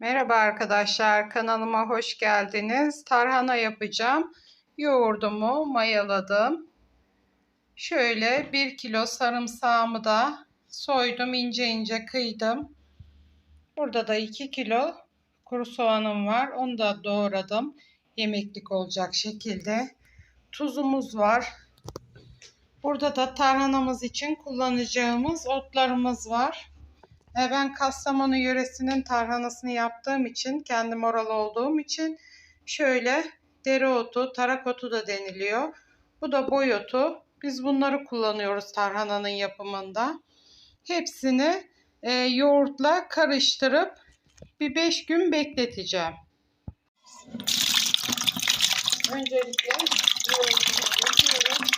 Merhaba arkadaşlar, kanalıma hoş geldiniz. Tarhana yapacağım. Yoğurdumu mayaladım. Şöyle 1 kilo sarımsağımı da soydum, ince ince kıydım. Burada da 2 kilo kuru soğanım var. Onu da doğradım. Yemeklik olacak şekilde. Tuzumuz var. Burada da tarhanamız için kullanacağımız otlarımız var. E, ben Kastamonu yöresinin tarhanasını yaptığım için, kendim oralı olduğum için şöyle dereotu, tarakotu da deniliyor. Bu da boyotu. Biz bunları kullanıyoruz tarhananın yapımında. Hepsini e, yoğurtla karıştırıp bir 5 gün bekleteceğim. Öncelikle yoğurdumu döküyorum.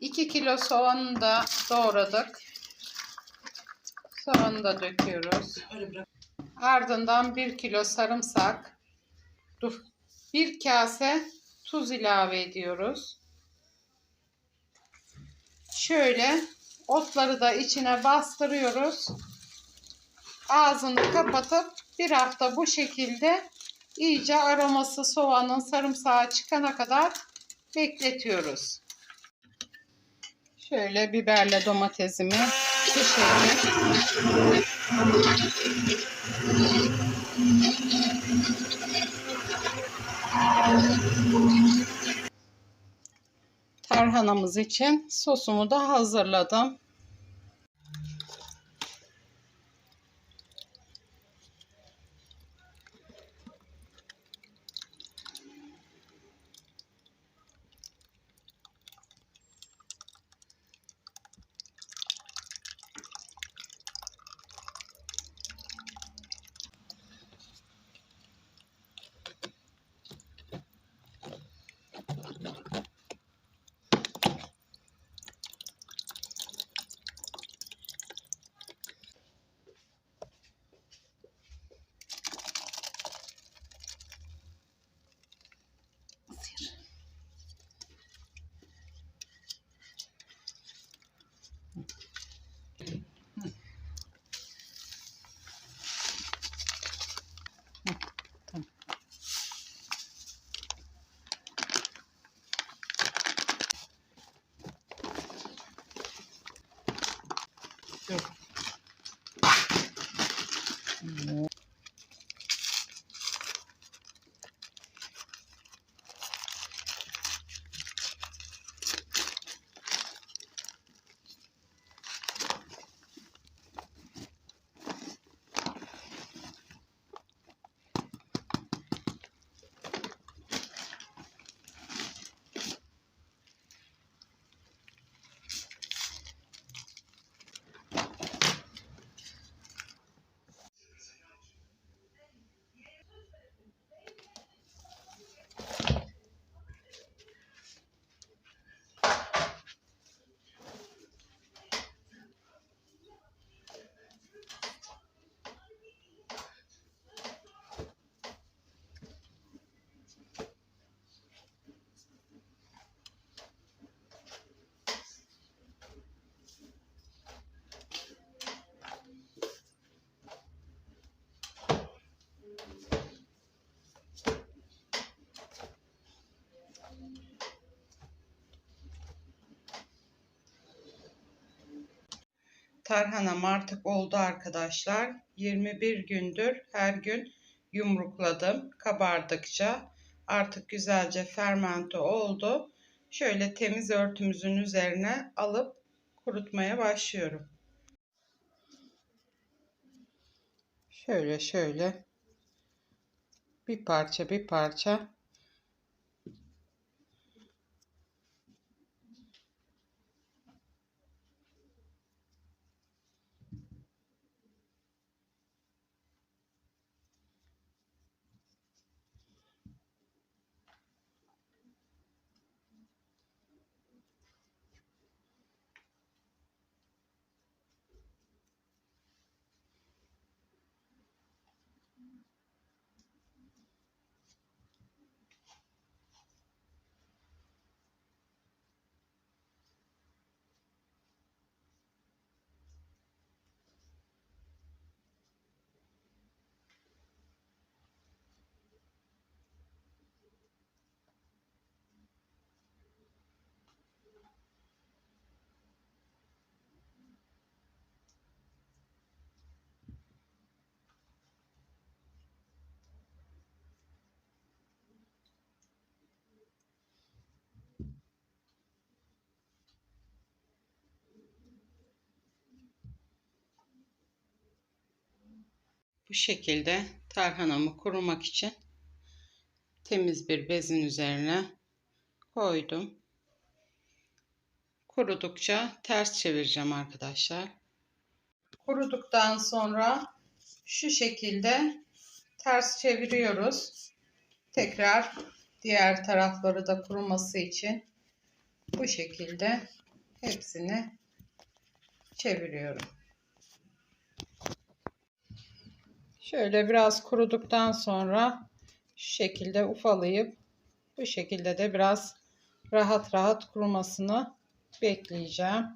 2 kilo soğanı da doğradık. Soğanı da döküyoruz. Ardından 1 kilo sarımsak, 1 kase tuz ilave ediyoruz. Şöyle otları da içine bastırıyoruz. Ağzını kapatıp bir hafta bu şekilde iyice aroması soğanın sarımsağı çıkana kadar bekletiyoruz. Şöyle biberle domatesimi pişirdim. Tarhanamız için sosumu da hazırladım. Tarhanam artık oldu arkadaşlar. 21 gündür her gün yumrukladım. Kabardıkça artık güzelce fermente oldu. Şöyle temiz örtümüzün üzerine alıp kurutmaya başlıyorum. Şöyle şöyle bir parça bir parça Bu şekilde tarhanamı kurumak için temiz bir bezin üzerine koydum. Kurudukça ters çevireceğim arkadaşlar. Kuruduktan sonra şu şekilde ters çeviriyoruz. Tekrar diğer tarafları da kuruması için bu şekilde hepsini çeviriyorum. Şöyle biraz kuruduktan sonra şu şekilde ufalayıp bu şekilde de biraz rahat rahat kurumasını bekleyeceğim.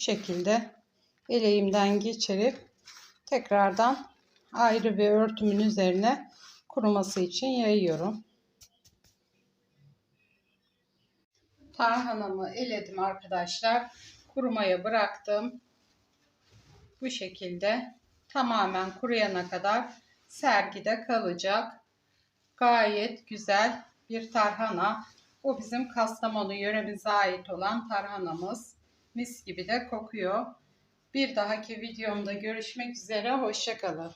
Şekilde eleğimden geçirip tekrardan ayrı bir örtümün üzerine kuruması için yayıyorum. Tarhanamı eledim arkadaşlar. Kurumaya bıraktım. Bu şekilde tamamen kuruyana kadar sergide kalacak. Gayet güzel bir tarhana. Bu bizim Kastamonu yöremize ait olan tarhanamız. Mis gibi de kokuyor. Bir dahaki videomda görüşmek üzere. Hoşçakalın.